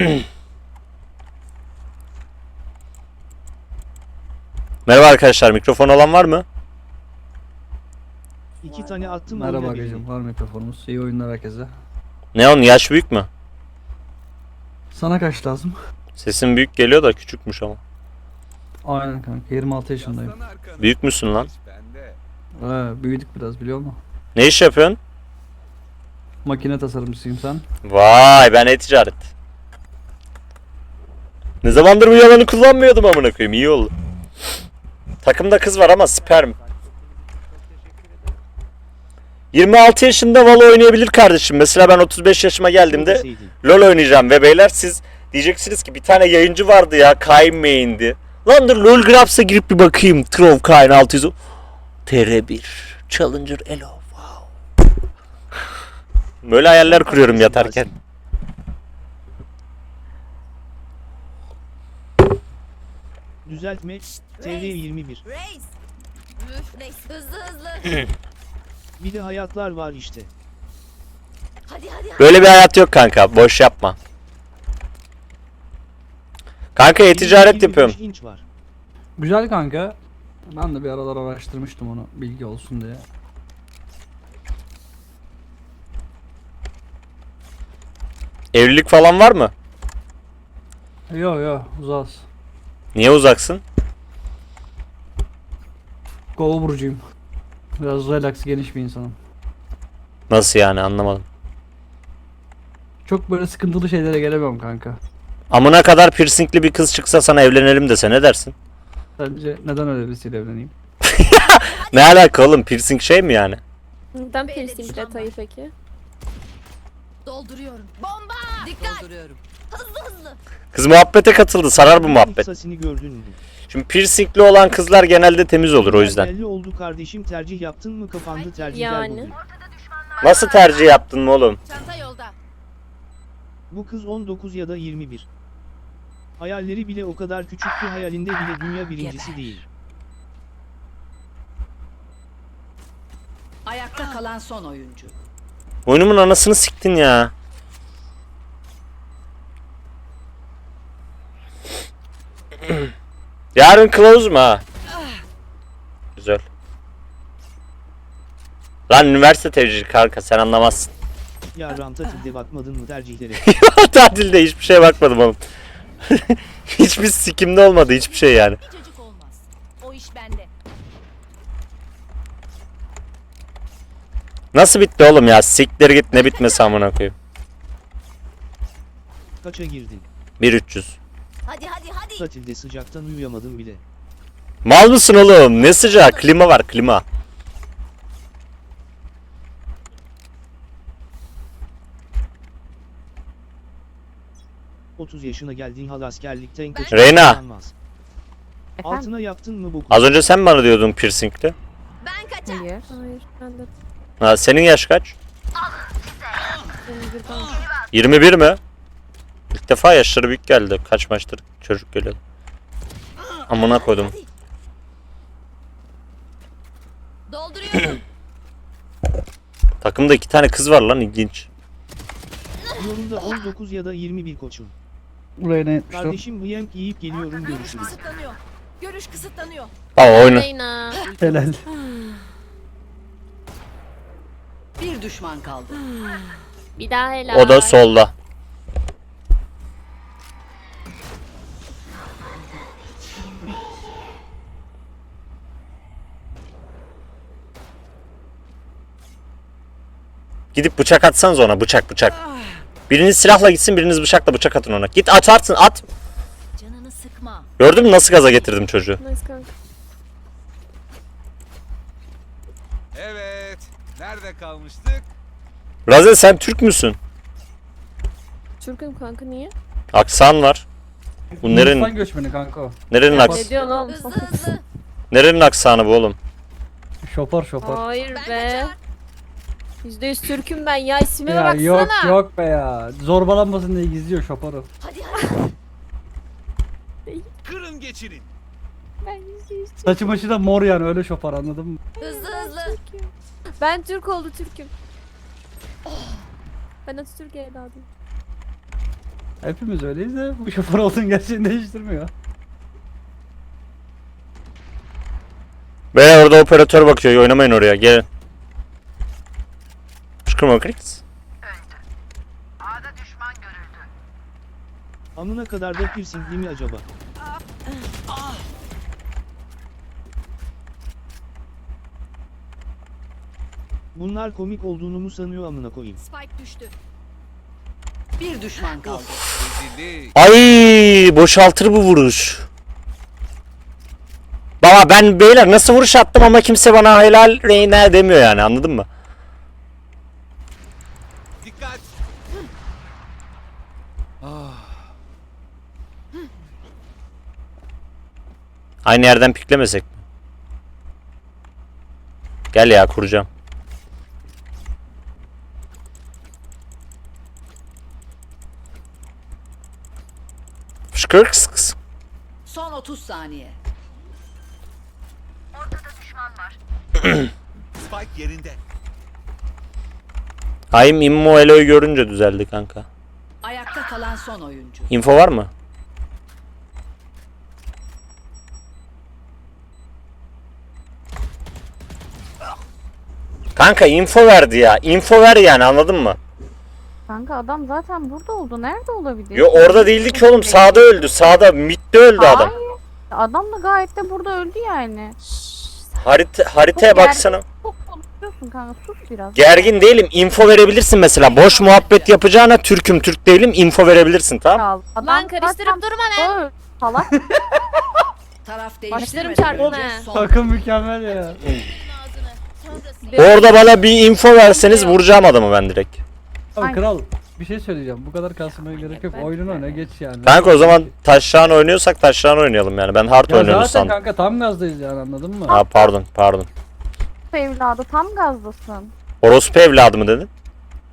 Merhaba arkadaşlar mikrofon olan var mı? İki tane attım Merhaba oyuna var mikrofonumuz. İyi oyunlar herkese. Neon yaş büyük mü? Sana kaç lazım? Sesin büyük geliyor da küçükmüş ama. Aynen kanka, 26 yaşındayım. Büyük müsün lan? Ee, büyüdük biraz biliyor musun? Ne iş yapıyorsun? Makine tasarımcısıyım sen. Vay ben e-ticaret. Ne zamandır bu yalanı kullanmıyordum amına koyayım iyi oldu. Takımda kız var ama sperm. 26 yaşında Valo oynayabilir kardeşim. Mesela ben 35 yaşıma geldiğimde. LoL oynayacağım ve beyler siz diyeceksiniz ki bir tane yayıncı vardı ya Kain Main'di. Lan dur LoL Graps'a girip bir bakayım. Trove Kain 600. TR1 Challenger Elo. Wow. Böyle hayaller kuruyorum yatarken. Düzeltme. TV 21. Reis. Üf, Reis. Hızlı hızlı. Bir de hayatlar var işte. hadi hadi hadi. Böyle bir hayat yok kanka. Boş yapma. Kanka e-ticaret 25 yapıyorum. inç var. Güzel kanka. Ben de bir aralar araştırmıştım onu bilgi olsun diye. Evlilik falan var mı? Yo yo uzas. Niye uzaksın? Kova burcuyum. Biraz relax geniş bir insanım. Nasıl yani anlamadım. Çok böyle sıkıntılı şeylere gelemiyorum kanka. Amına kadar piercingli bir kız çıksa sana evlenelim dese ne dersin? Sence neden öyle birisiyle evleneyim? Ne alaka oğlum piercing şey mi yani? Neden piercing detayı peki? Dolduruyorum. Bomba. Dikkat. Dolduruyorum. Hızlı hızlı. Kız muhabbete katıldı sarar bu muhabbet. Sasini gördün mü? Şimdi piercingli olan kızlar genelde temiz olur o yüzden. Belli oldu kardeşim tercih yaptın mı kapandı tercihler Yani. bugün. Nasıl tercih yaptın mı oğlum? Çanta yolda. Bu kız 19 ya da 21. Hayalleri bile o kadar küçük ki hayalinde bile dünya birincisi değil. Ayakta kalan son oyuncu. Oyunumun anasını siktin ya. Yarın close mu ha? Güzel. Lan üniversite tercihi kanka sen anlamazsın. Ya Rantatil'de bakmadın mı tercihlere? Tatilde hiçbir şeye bakmadım oğlum. Hiçbir sikimde olmadı hiçbir şey yani. Çocuk olmaz. O iş bende. Nasıl bitti oğlum ya? Siktir git ne bitmesi amına koyayım. Kaça girdin? 1300. Hadi hadi hadi. Tatilde sıcaktan uyuyamadım bile. Mal mısın oğlum? Ne sıcak? Klima var klima. Cık, 30 yaşına geldin hal askerlikten kaçıp Reyna. kazanmaz. Altına yaptın mı boku? Az önce sen bana diyordun piercingli. Ben kaçar. Hayır. Hayır. Ben de Ha, senin yaş kaç? 21 falan. 21 mi? İlk defa yaşları büyük geldi. Kaç maçtır çocuk geliyor. Amına koydum. Dolduruyorum. Takımda iki tane kız var lan ilginç. Yolunda 19 ya da 21 koçum. Buraya ne etmişler? Kardeşim hıyem yiyip geliyorum Görüş görüşürüz. kısıtlanıyor. Görüş kısıtlanıyor. Aa oyna. Reyna. Helal. Bir düşman kaldı. Bir daha helal. O da solda. Gidip bıçak atsanız ona bıçak bıçak. Biriniz silahla gitsin biriniz bıçakla bıçak atın ona. Git atarsın at. Canını sıkma. Gördün mü nasıl gaza getirdim çocuğu. Nice kanka. Evet. Nerede kalmıştık? Razel sen Türk müsün? Türk'üm kanka niye? Aksan var. Bu Hindistan nerenin göçmeni kanka o. nerenin Ne aks diyorsun oğlum? Hızlı hızlı. nerenin aksanı bu oğlum? Şopar şopar. Hayır be. kaçar. Yüzde yüz Türk'üm ben ya ismime Ya baksana. yok yok be ya. Zorbalanmasın diye gizliyor şoparı. Hadi hadi. Kırın geçirin. Ben yüzde yüz Türk. Saçı başı da mor yani öyle şopar anladın mı? Hızlı hızlı. Türk'üm. Ben Türk oldu Türk'üm. Ben Atatürk evladıyım. Hepimiz öyleyiz de bu şoför olduğun gerçeğini değiştirmiyor. Beyler orada operatör bakıyor. Oynamayın oraya. Gelin. Çıkırma kriks. Amına kadar da piercingli mi acaba? Bunlar komik olduğunu mu sanıyor amına koyayım? Spike düştü. Bir düşman kaldı. Ay boşaltır bu vuruş. Baba ben beyler nasıl vuruş attım ama kimse bana helal Reyna demiyor yani anladın mı? Dikkat. Aynı yerden piklemesek mi? Gel ya kuracağım. Şkırks. Son 30 saniye. Spike yerinde. Haim Immo Elo'yu görünce düzeldi kanka. Ayakta kalan son oyuncu. Info var mı? Kanka info verdi ya. Info ver yani anladın mı? Kanka adam zaten burada oldu. Nerede olabilir? Yo orada değildi ki oğlum. Sağda öldü. Sağda midde öldü adam. Hayır. Adam da gayet de burada öldü yani. Harita haritaya Çok gergin- baksana. Çok konuşuyorsun kanka sus biraz. Gergin değilim. Info verebilirsin mesela. Boş muhabbet yapacağına Türk'üm Türk değilim. Info verebilirsin tamam? Adam Lan karıştırıp durma lan. öl- Salak. Taraf Başlarım çarpmaya. önce son. Takım mükemmel ya. Orada bana bir info verseniz vuracağım adamı ben direkt. Abi Ay. kral bir şey söyleyeceğim. Bu kadar kasmaya gerek yok. Oyunun öne geç yani. Kanka o zaman taşşağın oynuyorsak taşşağın oynayalım yani. Ben hard ya oynuyorum zaten sandım. kanka tam gazdayız yani anladın mı? Ha pardon pardon. evladı tam gazdasın. Orospu evladı mı dedin?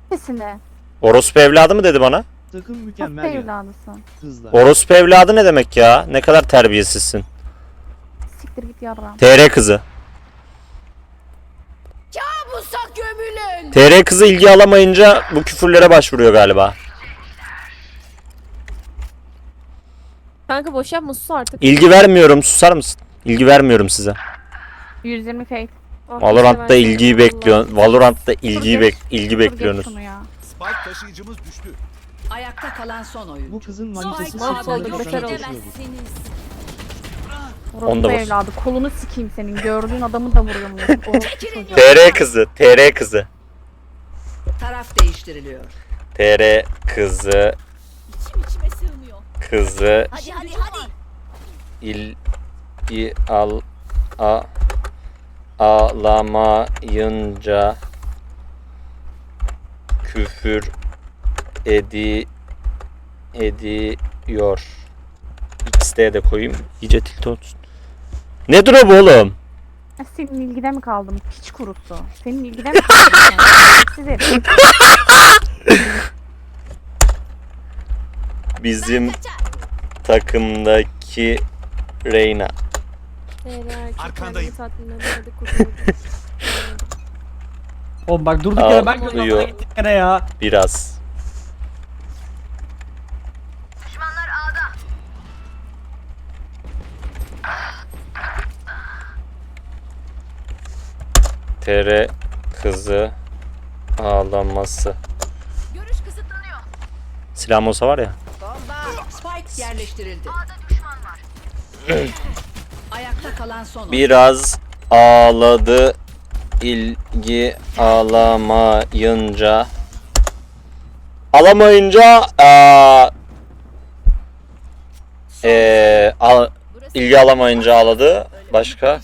Sesine. Orospu evladı mı dedi bana? Takım mükemmel ya. evladısın? Kızlar. Orospu evladı ne demek ya? Ne kadar terbiyesizsin. Siktir git yarram. TR kızı. Musak gömülün. TR kızı ilgi alamayınca bu küfürlere başvuruyor galiba. Kanka boş yapma sus artık. İlgi vermiyorum susar mısın? İlgi vermiyorum size. 120 fake. Oh, Valorant'ta seversen ilgiyi bekliyor. Valorant'ta ilgiyi bek ilgi bekliyorsunuz. Spike taşıyıcımız düştü. Ayakta kalan son oyuncu. Bu kızın manitası Mahvoldu, beter oldu. Onu da evladı. Kolunu sikeyim senin. Gördüğün adamı da vuruyorum. TR kızı, TR kızı. Taraf değiştiriliyor. TR kızı, İçim içime sığmıyor. kızı Hadi hadi hadi. il i al a ağlamayınca küfür edi ediyor. XD de koyayım. İyice tilt olsun. Nedir o bu oğlum? Senin ilgide mi kaldım? Piç kurusu. Senin ilgide mi kaldım? yani? Siz herif. Bizim takımdaki Reyna. Arkandayım. Oğlum bak durduk yere ben Ağlıyor. gene ya. Biraz. TR kızı ağlaması. Görüş kısıtlanıyor. Silah olsa var ya. Spike yerleştirildi. Ayakta kalan son. Biraz ağladı ilgi alamayınca alamayınca aa, eee, al- ilgi alamayınca ağladı. Başka?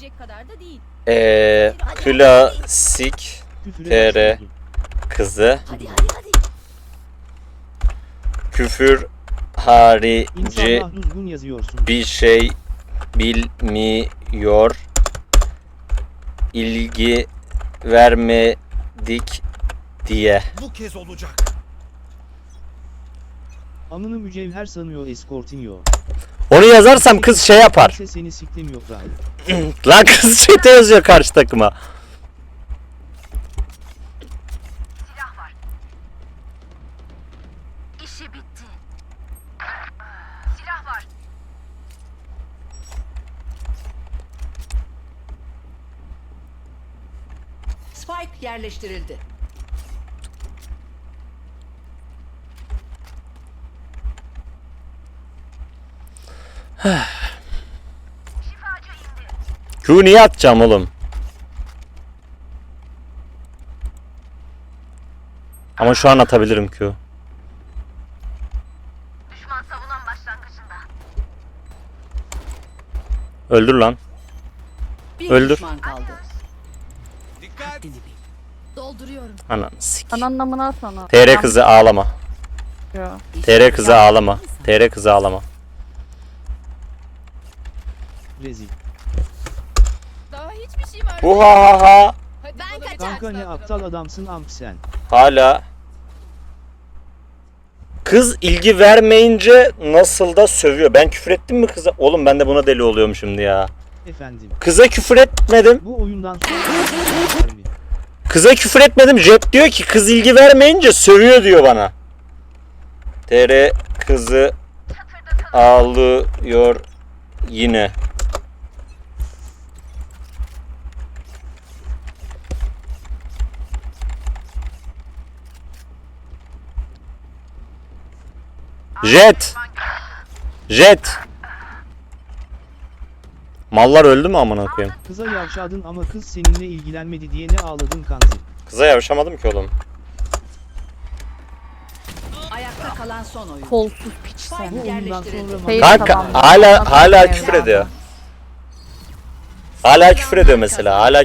Eee, klasik TR. kızı küfür harici İnşallah düzgün yazıyorsun. bir şey bilmiyor. İlgi vermedik diye. Bu kez olacak. Amını mücevher sanıyor eskortinyo. Onu yazarsam kız şey yapar. Seni siklim yok abi. Lan kız çete yazıyor karşı takıma. Spike yerleştirildi. Q niye atacağım oğlum? Ama şu an atabilirim Q. Öldür lan. Bir Öldür. düşman kaldı. Dikkat. Dolduruyorum. Ananı sik. Anan namına sana. TR kızı ağlama. Yo. TR kızı ağlama. TR kızı ağlama. Rezil. Daha hiçbir şeyim var. Uhahaha. Ben kaçar. Kanka ne aptal adamsın amk sen. Hala. Kız ilgi vermeyince nasıl da sövüyor. Ben küfür ettim mi kıza? Oğlum ben de buna deli oluyorum şimdi ya. Efendim. Kıza küfür etmedim. Bu oyundan sonra mi? Kıza küfür etmedim. Jet diyor ki kız ilgi vermeyince sövüyor diyor bana. TR kızı ağlıyor yine. Jet. Jet. Mallar öldü mü amına koyayım? Kıza yavşadın ama kız seninle ilgilenmedi diye ne ağladın kanzi. Kıza yavşamadım ki oğlum. Ayakta kalan son oyuncu. Kolsuz piç Bu sen. oyundan Yerleştirildi. sonra Hayır, Kanka tamam. hala hala küfür ediyor. Hala küfür ediyor mesela. Hala